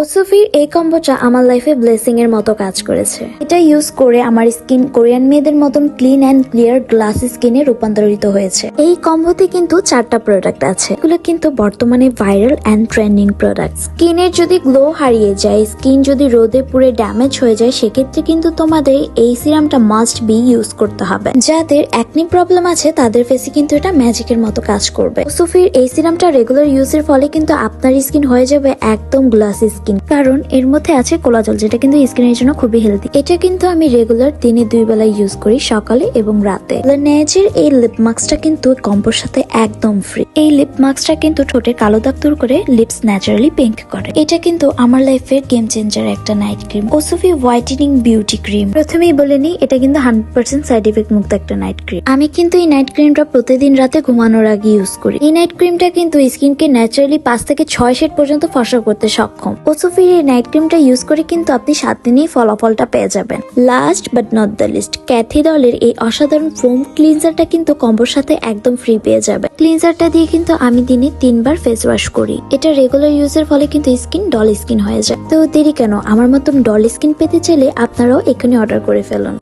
ওসুফির এই কম্বোটা আমার লাইফে ব্লেসিং এর মতো কাজ করেছে। এটা ইউজ করে আমার স্কিন কোরিয়ান মেয়েদের মতন ক্লিন অ্যান্ড ক্লিয়ার গ্লাস স্কিনে রূপান্তরিত হয়েছে। এই কম্বোতে কিন্তু চারটা প্রোডাক্ট আছে। এগুলো কিন্তু বর্তমানে ভাইরাল অ্যান্ড ট্রেন্ডিং প্রোডাক্ট স্কিনের যদি গ্লো হারিয়ে যায় স্কিন যদি রোদে পুড়ে ড্যামেজ হয়ে যায়, সেক্ষেত্রে কিন্তু তোমাদের এই সিরামটা মাস্ট বি ইউজ করতে হবে। যাদের একনি প্রবলেম আছে, তাদের ফেসে কিন্তু এটা ম্যাজিকের মতো কাজ করবে। সুফির এই সিরামটা রেগুলার ইউজের ফলে কিন্তু আপনার স্কিন হয়ে যাবে একদম গ্লাসি স্কিন কারণ এর মধ্যে আছে কোলা জল যেটা কিন্তু স্কিনের জন্য খুবই হেলদি এটা কিন্তু আমি রেগুলার দিনে দুই বেলায় ইউজ করি, সকালে এবং রাতে। নেচের এই লিপ মাস্কটা কিন্তু কম্পোর সাথে একদম ফ্রি এই লিপ মাস্কটা কিন্তু ঠোঁটে কালো দাগ দূর করে লিপস ন্যাচারালি পিঙ্ক করে। এটা কিন্তু আমার লাইফের গেম চেঞ্জার একটা নাইট ক্রিম ওসুফি হোয়াইটেনিং বিউটি ক্রিম প্রথমেই বলে নিই, এটা কিন্তু হান্ড্রেড পার্সেন্ট সাইড ইফেক্ট মুক্ত একটা নাইট ক্রিম আমি কিন্তু এই নাইট ক্রিমটা প্রতিদিন রাতে ঘুমানোর আগে ইউজ করি। এই নাইট ক্রিমটা কিন্তু স্কিনকে ন্যাচারালি পাঁচ থেকে ছয় শেড পর্যন্ত ফসা করতে সক্ষম। ওসুফির এই নাইট ক্রিমটা ইউজ করে কিন্তু আপনি সাত দিনেই ফলাফলটা পেয়ে যাবেন। Last but not the least Kathy দলের এই অসাধারণ ফোম ক্লিনজারটা কিন্তু কম্বোর সাথে একদম ফ্রি পেয়ে যাবে ক্লিনজারটা দিয়ে কিন্তু আমি দিনে তিনবার ফেস ওয়াশ করি। এটা রেগুলার ইউজের ফলে কিন্তু স্কিন ডল স্কিন হয়ে যায়। তো দেরি কেন? আমার মতন ডল স্কিন পেতে চাইলে আপনারাও এখানে অর্ডার করে ফেলুন।